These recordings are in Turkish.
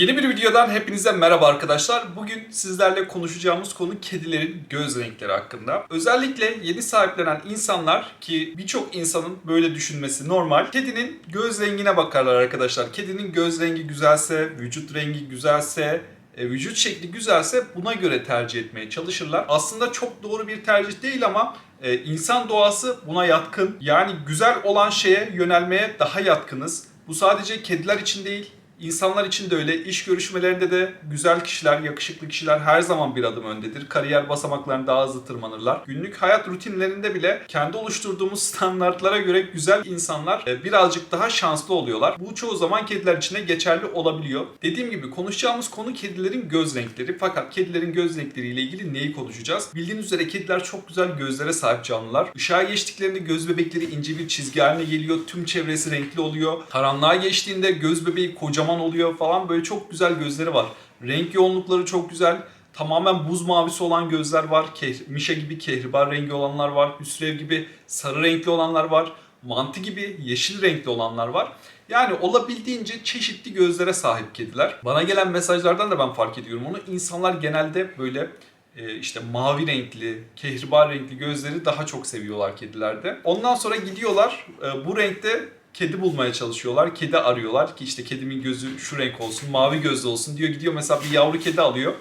Yeni bir videodan hepinize merhaba arkadaşlar. Bugün sizlerle konuşacağımız konu kedilerin göz renkleri hakkında. Özellikle yeni sahiplenen insanlar ki birçok insanın böyle düşünmesi normal. Kedinin göz rengine bakarlar arkadaşlar. Kedinin göz rengi güzelse, vücut rengi güzelse, e, vücut şekli güzelse buna göre tercih etmeye çalışırlar. Aslında çok doğru bir tercih değil ama e, insan doğası buna yatkın. Yani güzel olan şeye yönelmeye daha yatkınız. Bu sadece kediler için değil, İnsanlar için de öyle. İş görüşmelerinde de güzel kişiler, yakışıklı kişiler her zaman bir adım öndedir. Kariyer basamaklarını daha hızlı tırmanırlar. Günlük hayat rutinlerinde bile kendi oluşturduğumuz standartlara göre güzel insanlar e, birazcık daha şanslı oluyorlar. Bu çoğu zaman kediler için de geçerli olabiliyor. Dediğim gibi konuşacağımız konu kedilerin göz renkleri. Fakat kedilerin göz renkleriyle ilgili neyi konuşacağız? Bildiğiniz üzere kediler çok güzel gözlere sahip canlılar. Işığa geçtiklerinde göz bebekleri ince bir çizgi haline geliyor. Tüm çevresi renkli oluyor. Karanlığa geçtiğinde göz bebeği kocaman oluyor falan. Böyle çok güzel gözleri var. Renk yoğunlukları çok güzel. Tamamen buz mavisi olan gözler var. Keh- Mişa gibi kehribar rengi olanlar var. Hüsrev gibi sarı renkli olanlar var. Mantı gibi yeşil renkli olanlar var. Yani olabildiğince çeşitli gözlere sahip kediler. Bana gelen mesajlardan da ben fark ediyorum onu. İnsanlar genelde böyle e, işte mavi renkli, kehribar renkli gözleri daha çok seviyorlar kedilerde. Ondan sonra gidiyorlar e, bu renkte kedi bulmaya çalışıyorlar. Kedi arıyorlar ki işte kedimin gözü şu renk olsun, mavi gözlü olsun diyor. Gidiyor mesela bir yavru kedi alıyor.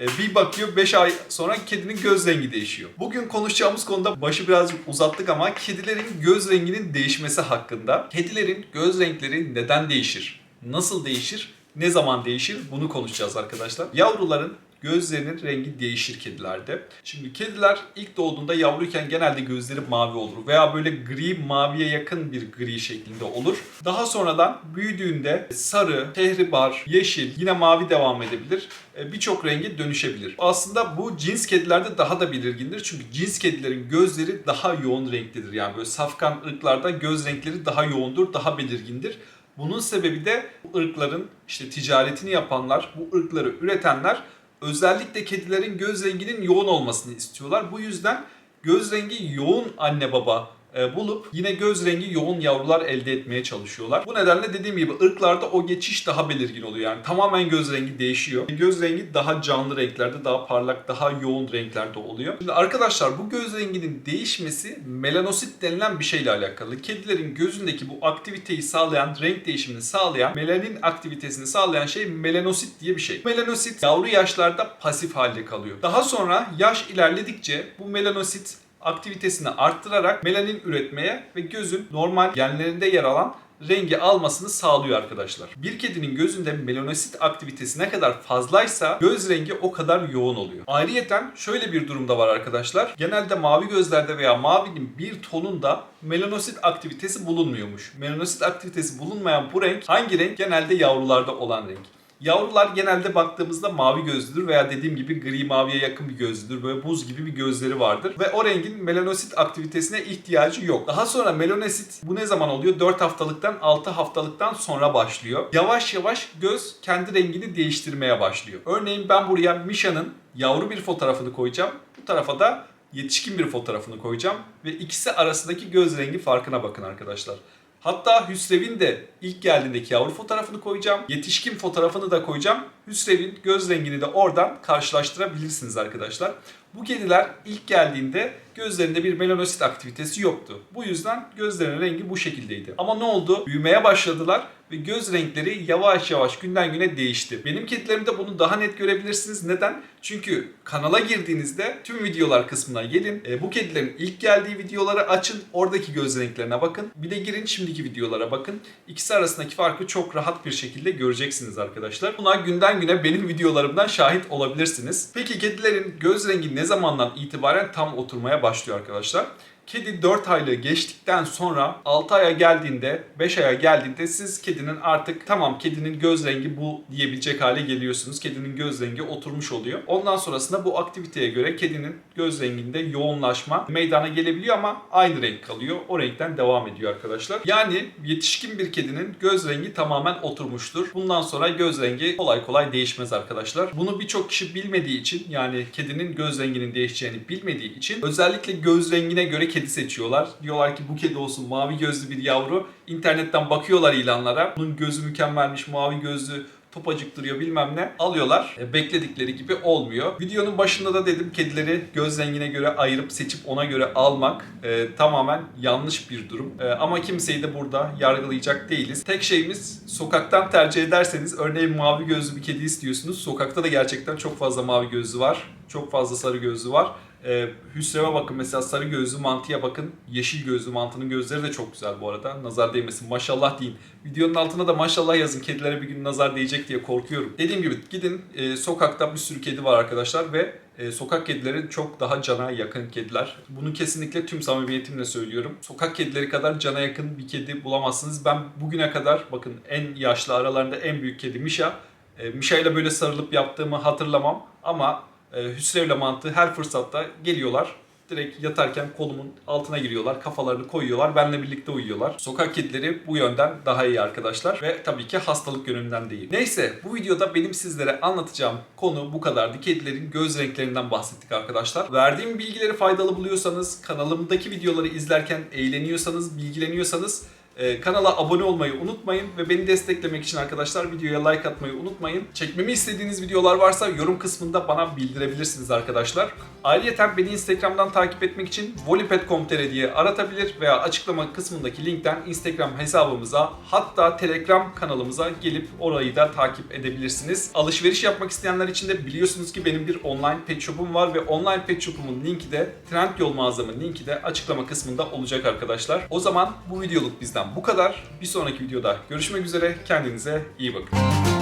E, Bir bakıyor 5 ay sonra kedinin göz rengi değişiyor. Bugün konuşacağımız konuda başı birazcık uzattık ama kedilerin göz renginin değişmesi hakkında. Kedilerin göz renkleri neden değişir? Nasıl değişir? Ne zaman değişir? Bunu konuşacağız arkadaşlar. Yavruların gözlerinin rengi değişir kedilerde. Şimdi kediler ilk doğduğunda yavruyken genelde gözleri mavi olur veya böyle gri maviye yakın bir gri şeklinde olur. Daha sonradan büyüdüğünde sarı, kehribar, yeşil yine mavi devam edebilir. E, Birçok rengi dönüşebilir. Aslında bu cins kedilerde daha da belirgindir. Çünkü cins kedilerin gözleri daha yoğun renklidir. Yani böyle safkan ırklarda göz renkleri daha yoğundur, daha belirgindir. Bunun sebebi de bu ırkların işte ticaretini yapanlar, bu ırkları üretenler özellikle kedilerin göz renginin yoğun olmasını istiyorlar. Bu yüzden göz rengi yoğun anne baba bulup yine göz rengi yoğun yavrular elde etmeye çalışıyorlar. Bu nedenle dediğim gibi ırklarda o geçiş daha belirgin oluyor. Yani tamamen göz rengi değişiyor. Göz rengi daha canlı renklerde, daha parlak, daha yoğun renklerde oluyor. Şimdi arkadaşlar bu göz renginin değişmesi melanosit denilen bir şeyle alakalı. Kedilerin gözündeki bu aktiviteyi sağlayan, renk değişimini sağlayan, melanin aktivitesini sağlayan şey melanosit diye bir şey. Melanosit yavru yaşlarda pasif halde kalıyor. Daha sonra yaş ilerledikçe bu melanosit aktivitesini arttırarak melanin üretmeye ve gözün normal genlerinde yer alan rengi almasını sağlıyor arkadaşlar. Bir kedinin gözünde melanosit aktivitesi ne kadar fazlaysa göz rengi o kadar yoğun oluyor. Ayrıyeten şöyle bir durumda var arkadaşlar. Genelde mavi gözlerde veya mavinin bir tonunda melanosit aktivitesi bulunmuyormuş. Melanosit aktivitesi bulunmayan bu renk hangi renk? Genelde yavrularda olan renk. Yavrular genelde baktığımızda mavi gözlüdür veya dediğim gibi gri maviye yakın bir gözlüdür. Böyle buz gibi bir gözleri vardır. Ve o rengin melanosit aktivitesine ihtiyacı yok. Daha sonra melanosit bu ne zaman oluyor? 4 haftalıktan 6 haftalıktan sonra başlıyor. Yavaş yavaş göz kendi rengini değiştirmeye başlıyor. Örneğin ben buraya Misha'nın yavru bir fotoğrafını koyacağım. Bu tarafa da yetişkin bir fotoğrafını koyacağım. Ve ikisi arasındaki göz rengi farkına bakın arkadaşlar. Hatta Hüsrev'in de ilk geldiğindeki yavru fotoğrafını koyacağım. Yetişkin fotoğrafını da koyacağım. Hüsrev'in göz rengini de oradan karşılaştırabilirsiniz arkadaşlar. Bu kediler ilk geldiğinde gözlerinde bir melanosit aktivitesi yoktu. Bu yüzden gözlerinin rengi bu şekildeydi. Ama ne oldu? Büyümeye başladılar ve göz renkleri yavaş yavaş günden güne değişti. Benim kedilerimde bunu daha net görebilirsiniz. Neden? Çünkü kanala girdiğinizde tüm videolar kısmına gelin. E, bu kedilerin ilk geldiği videoları açın. Oradaki göz renklerine bakın. Bir de girin şimdiki videolara bakın. İkisi arasındaki farkı çok rahat bir şekilde göreceksiniz arkadaşlar. Buna günden güne benim videolarımdan şahit olabilirsiniz. Peki kedilerin göz rengi ne zamandan itibaren tam oturmaya başlıyor arkadaşlar? Kedi 4 aylığı geçtikten sonra 6 aya geldiğinde 5 aya geldiğinde siz kedinin artık tamam kedinin göz rengi bu diyebilecek hale geliyorsunuz. Kedinin göz rengi oturmuş oluyor. Ondan sonrasında bu aktiviteye göre kedinin göz renginde yoğunlaşma meydana gelebiliyor ama aynı renk kalıyor. O renkten devam ediyor arkadaşlar. Yani yetişkin bir kedinin göz rengi tamamen oturmuştur. Bundan sonra göz rengi kolay kolay değişmez arkadaşlar. Bunu birçok kişi bilmediği için yani kedinin göz renginin değişeceğini bilmediği için özellikle göz rengine göre kedi seçiyorlar. Diyorlar ki bu kedi olsun mavi gözlü bir yavru. İnternetten bakıyorlar ilanlara. Bunun gözü mükemmelmiş, mavi gözlü top acıktırıyor bilmem ne alıyorlar. E, bekledikleri gibi olmuyor. Videonun başında da dedim kedileri göz rengine göre ayırıp seçip ona göre almak e, tamamen yanlış bir durum. E, ama kimseyi de burada yargılayacak değiliz. Tek şeyimiz sokaktan tercih ederseniz örneğin mavi gözlü bir kedi istiyorsunuz. Sokakta da gerçekten çok fazla mavi gözlü var. Çok fazla sarı gözlü var. Ee, Hüsrev'e bakın mesela sarı gözlü mantıya bakın. Yeşil gözlü mantının gözleri de çok güzel bu arada. Nazar değmesin. Maşallah deyin. Videonun altına da maşallah yazın. Kedilere bir gün nazar değecek diye korkuyorum. Dediğim gibi gidin e, sokakta bir sürü kedi var arkadaşlar ve e, sokak kedileri çok daha cana yakın kediler. Bunu kesinlikle tüm samimiyetimle söylüyorum. Sokak kedileri kadar cana yakın bir kedi bulamazsınız. Ben bugüne kadar bakın en yaşlı aralarında en büyük kedi Mişa. E, Mişa ile böyle sarılıp yaptığımı hatırlamam ama e, Hüsrev'le mantığı her fırsatta geliyorlar. Direkt yatarken kolumun altına giriyorlar, kafalarını koyuyorlar, benle birlikte uyuyorlar. Sokak kedileri bu yönden daha iyi arkadaşlar ve tabii ki hastalık yönünden değil. Neyse bu videoda benim sizlere anlatacağım konu bu kadardı. Kedilerin göz renklerinden bahsettik arkadaşlar. Verdiğim bilgileri faydalı buluyorsanız, kanalımdaki videoları izlerken eğleniyorsanız, bilgileniyorsanız ee, kanala abone olmayı unutmayın ve beni desteklemek için arkadaşlar videoya like atmayı unutmayın. Çekmemi istediğiniz videolar varsa yorum kısmında bana bildirebilirsiniz arkadaşlar. Ayrıca beni Instagram'dan takip etmek için volipet.com.tr diye aratabilir veya açıklama kısmındaki linkten Instagram hesabımıza hatta Telegram kanalımıza gelip orayı da takip edebilirsiniz. Alışveriş yapmak isteyenler için de biliyorsunuz ki benim bir online pet shop'um var ve online pet shop'umun linki de Trendyol mağazamın linki de açıklama kısmında olacak arkadaşlar. O zaman bu videoluk bu kadar. Bir sonraki videoda görüşmek üzere. Kendinize iyi bakın.